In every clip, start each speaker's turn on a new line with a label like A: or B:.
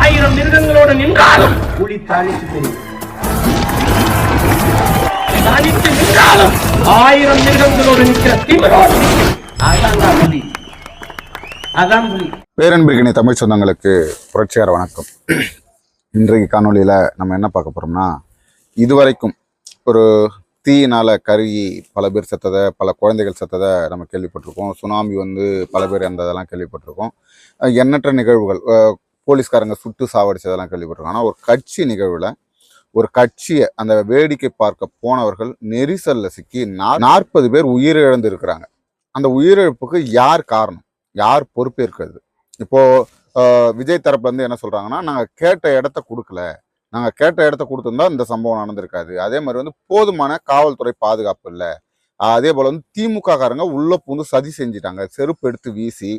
A: ஆயிரம் மிருகங்களோடு நின்றாலும் புலி தாளித்து தெரியும் தனித்து நின்றாலும் ஆயிரம் மிருகங்களோடு நிற்கிற நிற்கும். அதான் புலி. அதான் புலி.
B: பேரன்பிற்கினை தமிழ் சொந்தங்களுக்கு புரட்சியார வணக்கம். இன்றைக்கு காணொளியில் நம்ம என்ன பார்க்க போகிறோம்னா இதுவரைக்கும் ஒரு தீயினால் கருகி பல பேர் செத்ததை பல குழந்தைகள் செத்ததை நம்ம கேள்விப்பட்டிருக்கோம். சுனாமி வந்து பல பேர் இறந்ததெல்லாம் கேள்விப்பட்டிருக்கோம். எண்ணற்ற நிகழ்வுகள் போலீஸ்காரங்க சுட்டு சாவடிச்சதெல்லாம் கேள்விப்பட்டிருக்கோம். ஆனால் ஒரு கட்சி நிகழ்வில் ஒரு கட்சியை அந்த வேடிக்கை பார்க்க போனவர்கள் நெரிசலில் சிக்கி நாற்பது பேர் உயிரிழந்து இருக்கிறாங்க அந்த உயிரிழப்புக்கு யார் காரணம்? யார் பொறுப்பேற்கிறது? இப்போது விஜய் தரப்புலேருந்து என்ன சொல்கிறாங்கன்னா நாங்கள் கேட்ட இடத்த கொடுக்கல. நாங்கள் கேட்ட இடத்த கொடுத்துருந்தா இந்த சம்பவம் நடந்திருக்காது. அதே மாதிரி வந்து போதுமான காவல்துறை பாதுகாப்பு இல்லை. அதே போல் வந்து திமுக காரங்க உள்ளே பூந்து சதி செஞ்சிட்டாங்க. செருப்பு எடுத்து வீசி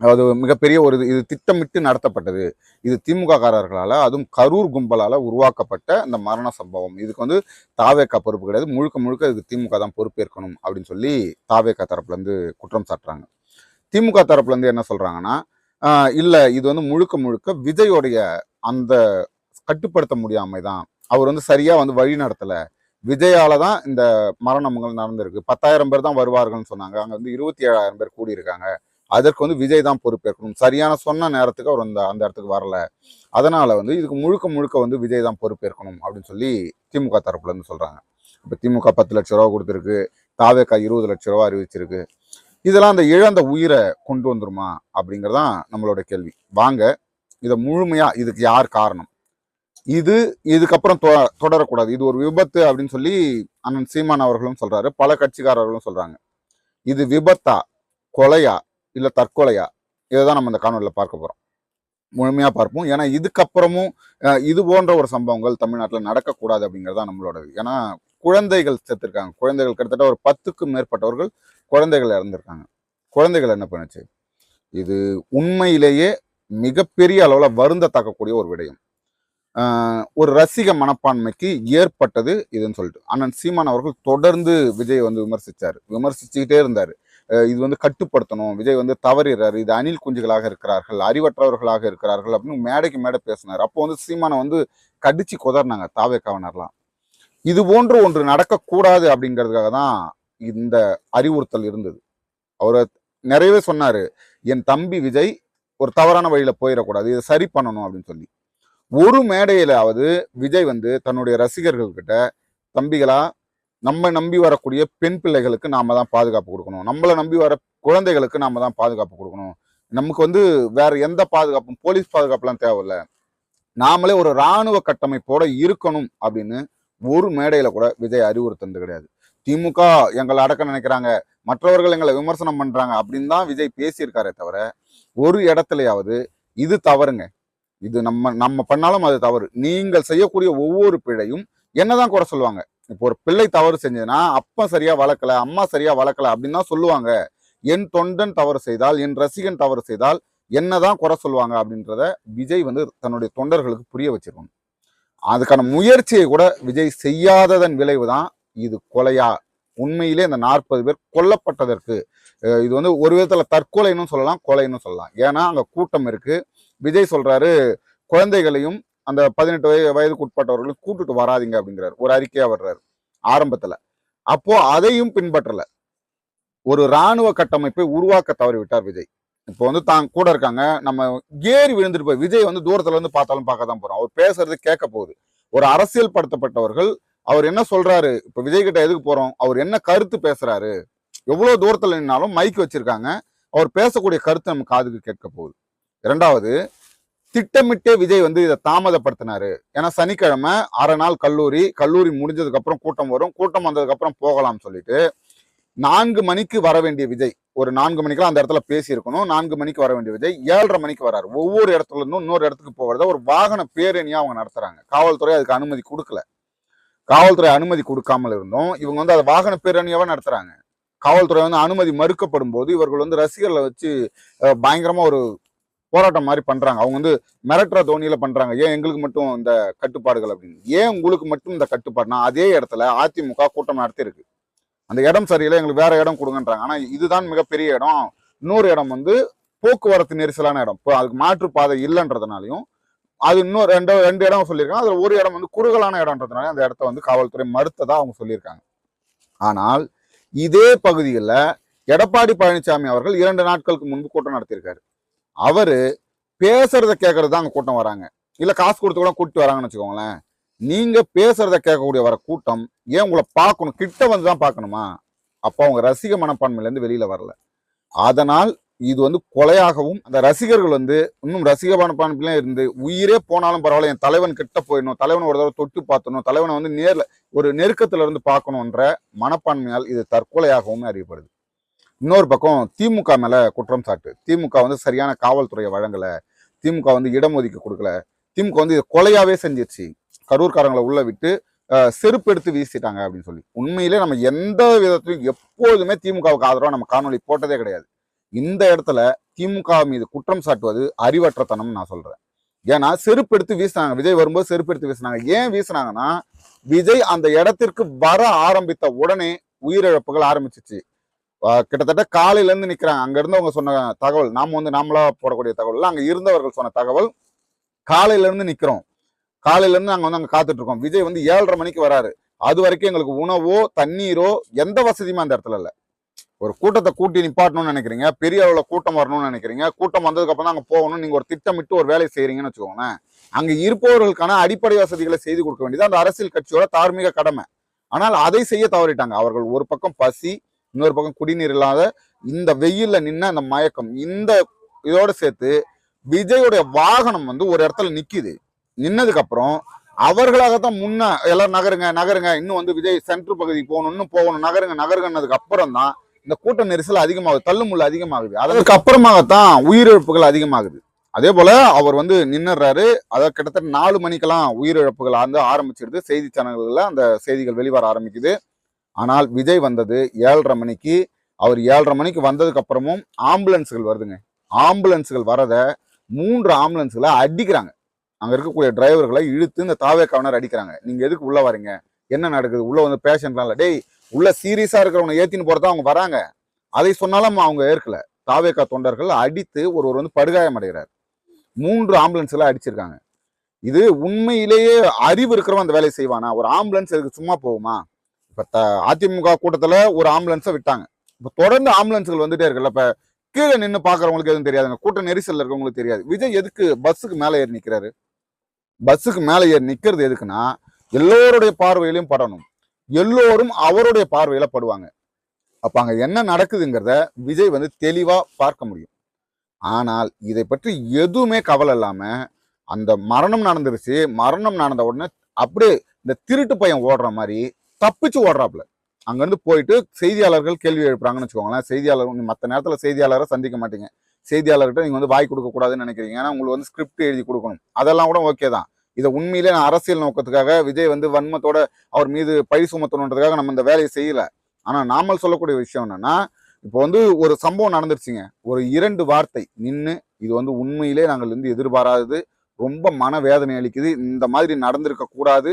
B: அது மிகப்பெரிய ஒரு இது இது திட்டமிட்டு நடத்தப்பட்டது. இது திமுககாரர்களால் அதுவும் கரூர் கும்பலால் உருவாக்கப்பட்ட இந்த மரண சம்பவம். இதுக்கு வந்து தாவேக்கா பொறுப்பு கிடையாது. முழுக்க முழுக்க இதுக்கு திமுக தான் பொறுப்பேற்கணும் அப்படின்னு சொல்லி தாவேக்கா தரப்புலேருந்து குற்றம் சாட்டுறாங்க. திமுக தரப்புலேருந்து என்ன சொல்கிறாங்கன்னா இல்லை இது வந்து முழுக்க முழுக்க விஜயோடைய அந்த கட்டுப்படுத்த முடியாமை தான். அவர் வந்து சரியாக வந்து வழி நடத்தலை. விஜயால தான் இந்த மரணங்கள் நடந்திருக்கு. பத்தாயிரம் பேர் தான் வருவார்கள்னு சொன்னாங்க. அங்கே வந்து இருபத்தி ஏழாயிரம் பேர் கூடியிருக்காங்க. அதற்கு வந்து விஜய் தான் பொறுப்பேற்கணும். சரியான சொன்ன நேரத்துக்கு அவர் அந்த அந்த இடத்துக்கு வரல. அதனால் வந்து இதுக்கு முழுக்க முழுக்க வந்து விஜய் தான் பொறுப்பேற்கணும் அப்படின்னு சொல்லி திமுக தரப்புலேருந்து சொல்கிறாங்க இப்போ திமுக பத்து லட்ச ரூபா கொடுத்துருக்கு. தாவேக்கா இருபது லட்ச ரூபா அறிவிச்சிருக்கு. இதெல்லாம் அந்த இழந்த உயிரை கொண்டு வந்துருமா அப்படிங்கிறதான் நம்மளோட கேள்வி. வாங்க இதை முழுமையாக இதுக்கு யார் காரணம்? இது இதுக்கப்புறம் தொ- தொடரக்கூடாது. இது ஒரு விபத்து அப்படின்னு சொல்லி அண்ணன் சீமான் அவர்களும் சொல்கிறாரு பல கட்சிக்காரர்களும் சொல்கிறாங்க இது விபத்தா? கொலையா? இல்லை தற்கொலையா? இதை தான் நம்ம இந்த காணொலியில் பார்க்க போகிறோம் முழுமையாக பார்ப்போம். ஏன்னா இதுக்கப்புறமும் இது போன்ற ஒரு சம்பவங்கள் தமிழ்நாட்டில் நடக்கக்கூடாது அப்படிங்கிறது தான் நம்மளோடது. ஏன்னா குழந்தைகள் செத்துருக்காங்க. குழந்தைகள் கிட்டத்தட்ட ஒரு பத்துக்கும் மேற்பட்டவர்கள் குழந்தைகள் இறந்துருக்காங்க. குழந்தைகள் என்ன பண்ணுச்சு? இது உண்மையிலேயே மிகப்பெரிய அளவில் வருந்த தாக்கக்கூடிய ஒரு விடயம். ஒரு ரசிக மனப்பான்மைக்கு ஏற்பட்டது இதுன்னு சொல்லிட்டு. அண்ணன் சீமான் அவர்கள் தொடர்ந்து விஜய் வந்து விமர்சிச்சார். விமர்சிச்சுக்கிட்டே இருந்தார். இது வந்து கட்டுப்படுத்தணும். விஜய் வந்து தவறிறாரு. இது அணில் குஞ்சுகளாக இருக்கிறார்கள் அறிவற்றவர்களாக இருக்கிறார்கள் அப்படின்னு மேடைக்கு மேடை பேசினார். அப்போ வந்து சீமானை வந்து கடிச்சு குதறினாங்க தாவே கவனர்லாம் இது போன்று ஒன்று நடக்கக்கூடாது அப்படிங்கிறதுக்காக தான் இந்த அறிவுறுத்தல் இருந்தது. அவர் நிறையவே சொன்னார் என் தம்பி விஜய் ஒரு தவறான வழியில் போயிடக்கூடாது. இதை சரி பண்ணணும் அப்படின்னு சொல்லி. ஒரு மேடையிலாவது விஜய் வந்து தன்னுடைய ரசிகர்கள் கிட்ட தம்பிகளா நம்ம நம்பி வரக்கூடிய பெண் பிள்ளைகளுக்கு நாம தான் பாதுகாப்பு கொடுக்கணும். நம்மளை நம்பி வர குழந்தைகளுக்கு நாம தான் பாதுகாப்பு கொடுக்கணும். நமக்கு வந்து வேற எந்த பாதுகாப்பும் போலீஸ் பாதுகாப்புலாம் தேவையில்ல. நாமளே ஒரு இராணுவ கட்டமைப்போட இருக்கணும் அப்படின்னு ஒரு மேடையில கூட விஜய் அறிவுறுத்தது கிடையாது. திமுக எங்களை அடக்க நினைக்கிறாங்க. மற்றவர்கள் எங்களை விமர்சனம் பண்றாங்க அப்படின்னு தான் விஜய் பேசியிருக்காரே தவிர ஒரு இடத்துலயாவது இது தவறுங்க. இது நம்ம நம்ம பண்ணாலும் அது தவறு. நீங்கள் செய்யக்கூடிய ஒவ்வொரு பிழையும் என்னதான் குறை சொல்லுவாங்க. இப்போ ஒரு பிள்ளை தவறு செஞ்சதுன்னா அப்பா சரியா வளர்க்கல அம்மா சரியா வளர்க்கல அப்படின்னு தான் சொல்லுவாங்க. என் தொண்டன் தவறு செய்தால் என் ரசிகன் தவறு செய்தால் என்னதான் குறை சொல்லுவாங்க அப்படின்றத விஜய் வந்து தன்னுடைய தொண்டர்களுக்கு புரிய வச்சிருக்கணும். அதுக்கான முயற்சியை கூட விஜய் செய்யாததன் விளைவு தான் இது கொலையா? உண்மையிலே இந்த நாற்பது பேர் கொல்லப்பட்டதற்கு இது வந்து ஒரு விதத்துல தற்கொலைன்னு சொல்லலாம் கொலைன்னு சொல்லலாம். ஏன்னா அங்க கூட்டம் இருக்கு. விஜய் சொல்றாரு குழந்தைகளையும் அந்த பதினெட்டு வயது வயதுக்கு உட்பட்டவர்களையும் கூட்டுட்டு வராதீங்க அப்படிங்கிறார். ஒரு அறிக்கையா வர்றாரு ஆரம்பத்துல. அப்போ அதையும் பின்பற்றல. ஒரு இராணுவ கட்டமைப்பை உருவாக்க தவறிவிட்டார் விஜய். இப்போ வந்து தான் கூட இருக்காங்க. நம்ம ஏறி விழுந்துட்டு போய் விஜய் வந்து தூரத்துல இருந்து பார்த்தாலும் பார்க்க தான் போறோம் அவர் பேசுறது கேட்க போகுது. ஒரு அரசியல் படுத்தப்பட்டவர்கள் அவர் என்ன சொல்றாரு? இப்ப விஜய் கிட்ட எதுக்கு போறோம்? அவர் என்ன கருத்து பேசுறாரு? எவ்வளவு தூரத்துல நின்னாலும் மைக் வச்சிருக்காங்க. அவர் பேசக்கூடிய கருத்து நம்ம காதுக்கு கேட்க போகுது. இரண்டாவது திட்டமிட்டே விஜய் வந்து இதை தாமதப்படுத்தினாரு. ஏன்னா சனிக்கிழமை அரை நாள் கல்லூரி கல்லூரி முடிஞ்சதுக்கு அப்புறம் கூட்டம் வரும். கூட்டம் வந்ததுக்கு அப்புறம் போகலாம்னு சொல்லிட்டு நான்கு மணிக்கு வர வேண்டிய விஜய் ஒரு நான்கு மணிக்கெல்லாம் அந்த இடத்துல பேசியிருக்கணும். நான்கு மணிக்கு வர வேண்டிய விஜய் ஏழரை மணிக்கு வராரு. ஒவ்வொரு இடத்துல இருந்தும் இன்னொரு இடத்துக்கு போகிறத ஒரு வாகன பேரணியாக அவங்க நடத்துறாங்க. காவல்துறை அதுக்கு அனுமதி கொடுக்கல. காவல்துறை அனுமதி கொடுக்காமல் இருந்தோம். இவங்க வந்து அதை வாகன பேரணியாவே நடத்துறாங்க. காவல்துறை வந்து அனுமதி மறுக்கப்படும் போது இவர்கள் வந்து ரசிகர்களை வச்சு பயங்கரமா ஒரு போராட்டம் மாதிரி பண்றாங்க. அவங்க வந்து மிரட்டுற தோனியில பண்றாங்க. ஏன் எங்களுக்கு மட்டும் இந்த கட்டுப்பாடுகள் அப்படின்னு? ஏன் உங்களுக்கு மட்டும் இந்த கட்டுப்பாடுனா அதே இடத்துல அதிமுக கூட்டம் நடத்தியிருக்கு. அந்த இடம் சரியில்லை எங்களுக்கு வேற இடம் கொடுங்கன்றாங்க. ஆனா இதுதான் மிகப்பெரிய இடம். இன்னொரு இடம் வந்து போக்குவரத்து நெரிசலான இடம். இப்போ அதுக்கு மாற்றுப்பாதை இல்லைன்றதுனாலையும் அது இன்னும் ரெண்டு ரெண்டு இடம் சொல்லியிருக்காங்க. அதுல ஒரு இடம் வந்து குறுகலான இடம்ன்றதுனால அந்த இடத்த வந்து காவல்துறை மறுத்ததா அவங்க சொல்லியிருக்காங்க. ஆனால் இதே பகுதியில் எடப்பாடி பழனிசாமி அவர்கள் இரண்டு நாட்களுக்கு முன்பு கூட்டம் நடத்தியிருக்காரு. அவரு பேசுறத கேட்கறது தான் அங்க கூட்டம் வராங்க. இல்ல காசு கொடுத்து கூட கூட்டிட்டு வராங்கன்னு வச்சுக்கோங்களேன். நீங்க பேசுறத கேட்கக்கூடிய வர கூட்டம் ஏன் உங்களை பார்க்கணும்? கிட்ட வந்து தான் பார்க்கணுமா? அப்போ அவங்க ரசிக மனப்பான்மையில இருந்து வெளியில வரல. அதனால் இது வந்து கொலையாகவும் அந்த ரசிகர்கள் வந்து இன்னும் ரசிக மனப்பான்மையிலாம் இருந்து உயிரே போனாலும் பரவாயில்ல என் தலைவன் கிட்ட போயிடணும் தலைவன் ஒரு தடவை தொட்டு பார்த்தணும் தலைவனை வந்து நேர்ல ஒரு நெருக்கத்துல இருந்து பார்க்கணுன்ற மனப்பான்மையால் இது தற்கொலையாகவும் அறியப்படுது. இன்னொரு பக்கம் திமுக மேலே குற்றம் சாட்டு. திமுக வந்து சரியான காவல்துறையை வழங்கலை. திமுக வந்து இடம் ஒதுக்கி கொடுக்கல. திமுக வந்து இதை கொலையாகவே செஞ்சிருச்சு. கரூர்காரங்களை உள்ள விட்டு செருப்பு எடுத்து வீசிட்டாங்க அப்படின்னு சொல்லி. உண்மையிலே நம்ம எந்த விதத்திலும் எப்போதுமே திமுகவுக்கு ஆதரவாக நம்ம காணொலி போட்டதே கிடையாது. இந்த இடத்துல திமுக மீது குற்றம் சாட்டுவது அறிவற்றத்தனம்னு நான் சொல்கிறேன் ஏன்னா செருப்பு எடுத்து வீசினாங்க. விஜய் வரும்போது செருப்பு எடுத்து வீசினாங்க. ஏன் வீசினாங்கன்னா விஜய் அந்த இடத்திற்கு வர ஆரம்பித்த உடனே உயிரிழப்புகள் ஆரம்பிச்சிச்சு. கிட்டத்தட்ட காலையிலேருந்து நிற்கிறாங்க அங்கேருந்து அவங்க சொன்ன தகவல் நாம் வந்து நாமளா போடக்கூடிய தகவல். அங்கே இருந்தவர்கள் சொன்ன தகவல் காலையிலேருந்து நிற்கிறோம் காலையிலேருந்து நாங்கள் வந்து அங்கே காத்துட்ருக்கோம். விஜய் வந்து ஏழரை மணிக்கு வராரு. அது வரைக்கும் எங்களுக்கு உணவோ தண்ணீரோ எந்த வசதியுமே அந்த இடத்துல இல்லை. ஒரு கூட்டத்தை கூட்டி நிப்பாட்டணும்னு நினைக்கிறீங்க பெரிய அளவில் கூட்டம் வரணும்னு நினைக்கிறீங்க கூட்டம் வந்ததுக்கப்புறம் தான் அங்கே போகணும் நீங்கள் ஒரு திட்டமிட்டு ஒரு வேலையை செய்கிறீங்கன்னு வச்சுக்கோங்களேன். அங்கே இருப்பவர்களுக்கான அடிப்படை வசதிகளை செய்து கொடுக்க வேண்டியது அந்த அரசியல் கட்சியோட தார்மீக கடமை. ஆனால் அதை செய்ய தவறிட்டாங்க. அவர்கள் ஒரு பக்கம் பசி இன்னொரு பக்கம் குடிநீர் இல்லாத இந்த வெயில்ல நின்ன அந்த மயக்கம் இந்த இதோட சேர்த்து விஜயோடைய வாகனம் வந்து ஒரு இடத்துல நிக்குது. நின்னதுக்கு அப்புறம் அவர்களாகத்தான் முன்ன எல்லாரும் நகருங்க நகருங்க இன்னும் வந்து விஜய் சென்ட்ரு பகுதிக்கு போகணும் இன்னும் போகணும் நகருங்க நகருங்கன்னதுக்கு அப்புறம் தான் இந்த கூட்ட நெரிசல் அதிகமாகுது தள்ளுமுள்ள அதிகமாகுது. அதற்கு அப்புறமாகத்தான் உயிரிழப்புகள் அதிகமாகுது. அதே போல அவர் வந்து நின்னுறாரு அதாவது கிட்டத்தட்ட நாலு மணிக்கெல்லாம் உயிரிழப்புகள் வந்து ஆரம்பிச்சிருது. செய்தி சேனல்களில் அந்த செய்திகள் வெளிவர ஆரம்பிக்குது. ஆனால் விஜய் வந்தது ஏழரை மணிக்கு. அவர் ஏழரை மணிக்கு வந்ததுக்கு அப்புறமும் ஆம்புலன்ஸ்கள் வருதுங்க. ஆம்புலன்ஸ்கள் வரத மூன்று ஆம்புலன்ஸுகளை அடிக்கிறாங்க. அங்கே இருக்கக்கூடிய டிரைவர்களை இழுத்து இந்த தாவே கவனர் அடிக்கிறாங்க. நீங்கள் எதுக்கு உள்ளே வரீங்க? என்ன நடக்குது? உள்ளே வந்து பேஷண்ட்லாம் இல்லை. டேய் உள்ள சீரியஸாக இருக்கிறவங்க ஏற்றின்னு போகிறதா அவங்க வராங்க. அதை சொன்னாலும் அவங்க ஏற்கல. தாவேக்கா தொண்டர்கள் அடித்து ஒருவர் வந்து படுகாயம் அடைகிறார். மூன்று ஆம்புலன்ஸ்லாம் அடிச்சிருக்காங்க. இது உண்மையிலேயே அறிவு இருக்கிறவன் அந்த வேலையை செய்வானா? ஒரு ஆம்புலன்ஸ் இதுக்கு சும்மா போகுமா? இப்போ த- அதிமுக கூட்டத்தில் ஒரு ஆம்புலன்ஸை விட்டாங்க. இப்போ தொடர்ந்து ஆம்புலன்ஸ்கள் வந்துட்டே இருக்குல்ல இப்போ கீழே நின்று பார்க்குறவங்களுக்கு எதுவும் தெரியாதுங்க கூட்ட நெரிசலில் இருக்கவங்களுக்கு தெரியாது. விஜய் எதுக்கு பஸ்ஸுக்கு மேலே ஏறி நிற்கிறாரு பஸ்ஸுக்கு மேலே ஏறி நிற்கிறது எதுக்குன்னா எல்லோருடைய பார்வையிலையும் படணும். எல்லோரும் அவருடைய பார்வையில் படுவாங்க. அப்போ அங்கே என்ன நடக்குதுங்கிறத விஜய் வந்து தெளிவாக பார்க்க முடியும். ஆனால் இதை பற்றி எதுவுமே கவலை இல்லாமல் அந்த மரணம் நடந்துருச்சு. மரணம் நடந்த உடனே அப்படியே இந்த திருட்டு பையன் ஓடுற மாதிரி தப்பிச்சு ஓடுறாப்புல. அங்கேருந்து போயிட்டு செய்தியாளர்கள் கேள்வி எழுப்புறாங்கன்னு வச்சுக்கோங்களேன். செய்தியாளர் மற்ற நேரத்தில் செய்தியாளரை சந்திக்க மாட்டீங்க. செய்தியாளர்கிட்ட நீங்கள் வந்து வாய் கொடுக்கக்கூடாதுன்னு நினைக்கிறீங்க. ஏன்னா உங்களுக்கு வந்து ஸ்கிரிப்ட் எழுதி கொடுக்கணும். அதெல்லாம் கூட ஓகே தான். இதை உண்மையிலே நான் அரசியல் நோக்கத்துக்காக விஜய் வந்து வன்மத்தோட அவர் மீது பழி சுமத்தணுன்றதுக்காக நம்ம இந்த வேலையை செய்யல. ஆனால் நாமல் சொல்லக்கூடிய விஷயம் என்னன்னா இப்போ வந்து ஒரு சம்பவம் நடந்துருச்சுங்க. ஒரு இரண்டு வார்த்தை நின்று இது வந்து உண்மையிலே நாங்கள் வந்து எதிர்பாராதது. ரொம்ப மனவேதனை அளிக்குது. இந்த மாதிரி நடந்திருக்க கூடாது.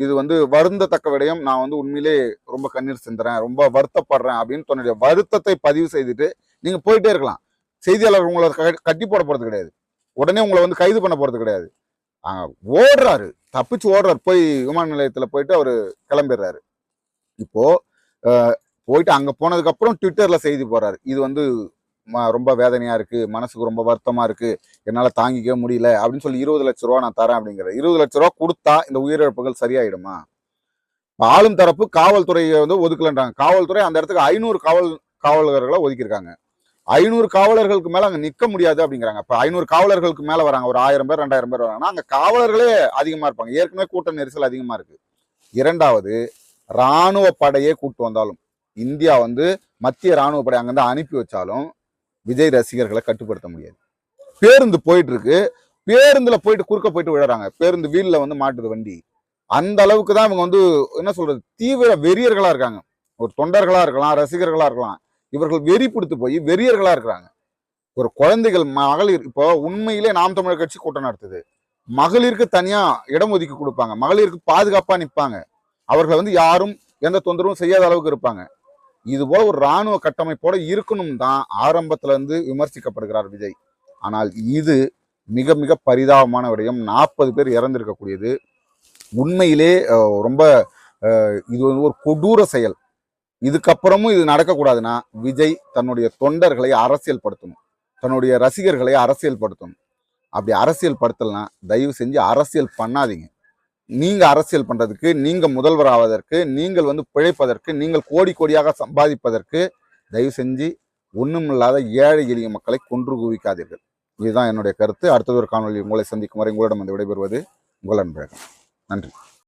B: இது வந்து வருந்தத்தக்க விடயம். நான் வந்து உண்மையிலே ரொம்ப கண்ணீர் சிந்துறேன். ரொம்ப வருத்தப்படுறேன் அப்படின்னு தன்னுடைய வருத்தத்தை பதிவு செய்துட்டு நீங்க போயிட்டே இருக்கலாம். செய்தியாளர் உங்களை க- கட்டி போட போறது கிடையாது. உடனே உங்களை வந்து கைது பண்ண போறது கிடையாது. ஓடுறாரு. தப்பிச்சு ஓடுறாரு. போய் விமான நிலையத்தில் போயிட்டு அவர் கிளம்பிடுறாரு. இப்போ போயிட்டு அங்கே போனதுக்கப்புறம் ட்விட்டரில் செய்தி போறாரு இது வந்து ம- ரொம்ப வேதனையா இருக்கு மனசுக்கு ரொம்ப வருத்தமா இருக்கு என்னால தாங்கிக்கவே முடியல அப்படின்னு சொல்லி இருபது லட்ச ரூபா நான் தரேன் அப்படிங்கிற இருபது லட்ச ரூபா கொடுத்தா இந்த உயிரிழப்புகள் சரியாயிடுமா? ஆளும் தரப்பு காவல்துறையை வந்து ஒதுக்கலன்றாங்க. காவல்துறை அந்த இடத்துக்கு ஐநூறு காவல் காவலர்களை ஒதுக்கியிருக்காங்க. ஐநூறு காவலர்களுக்கு மேல அங்க நிக்க முடியாது அப்படிங்கிறாங்க. இப்ப ஐநூறு காவலர்களுக்கு மேல வராங்க. ஒரு ஆயிரம் பேர் ரெண்டாயிரம் பேர் வராங்கன்னா அங்க காவலர்களே அதிகமா இருப்பாங்க. ஏற்கனவே கூட்ட நெரிசல் அதிகமா இருக்கு. இரண்டாவது ராணுவ படையே கூட்டு வந்தாலும் இந்தியா வந்து மத்திய இராணுவ படை அங்கிருந்து அனுப்பி வச்சாலும் விஜய் ரசிகர்களை கட்டுப்படுத்த முடியாது. பேருந்து போயிட்டு இருக்கு பேருந்துல போயிட்டு குறுக்க போயிட்டு விழுறாங்க. பேருந்து வீல்ல வந்து மாட்டுது வண்டி. அந்த அளவுக்கு தான் இவங்க வந்து என்ன சொல்றது? தீவிர வெறியர்களா இருக்காங்க. ஒரு தொண்டர்களா இருக்கலாம் ரசிகர்களா இருக்கலாம். இவர்கள் வெறி பிடித்து போய் வெறியர்களா இருக்கிறாங்க. ஒரு குழந்தைகள் மகளிர் இப்போ உண்மையிலே நாம் தமிழர் கட்சி கூட்டம் நடத்துது. மகளிருக்கு தனியா இடம் ஒதுக்கி கொடுப்பாங்க. மகளிருக்கு பாதுகாப்பா நிற்பாங்க அவர்களை வந்து யாரும் எந்த தொந்தரவும் செய்யாத அளவுக்கு இருப்பாங்க. இது போல ஒரு ராணுவ கட்டமைப்போட இருக்கணும் தான் ஆரம்பத்துல இருந்து விமர்சிக்கப்படுகிறார் விஜய். ஆனால் இது மிக மிக பரிதாபமான விடயம். நாற்பது பேர் இறந்திருக்கக்கூடியது. உண்மையிலே ரொம்ப இது வந்து ஒரு கொடூர செயல். இதுக்கப்புறமும் இது நடக்கக்கூடாதுன்னா விஜய் தன்னுடைய தொண்டர்களை அரசியல் படுத்தணும் தன்னுடைய ரசிகர்களை அரசியல் படுத்தணும் அப்படி அரசியல் படுத்தலைன்னா தயவு செஞ்சு அரசியல் பண்ணாதீங்க. நீங்க அரசியல் பண்றதுக்கு நீங்க முதல்வர் ஆவதற்கு நீங்கள் வந்து பிழைப்பதற்கு நீங்கள் கோடி கோடியாக சம்பாதிப்பதற்கு தயவு செஞ்சு ஒண்ணுமில்லாத ஏழை எளிய மக்களை கொன்று குவிக்காதீர்கள். இதுதான் என்னுடைய கருத்து. அடுத்தது ஒரு காணொலி உங்களை சந்திக்கும் வரை உங்களிடம் வந்து விடைபெறுவது உங்கள் அன்பழகன். நன்றி.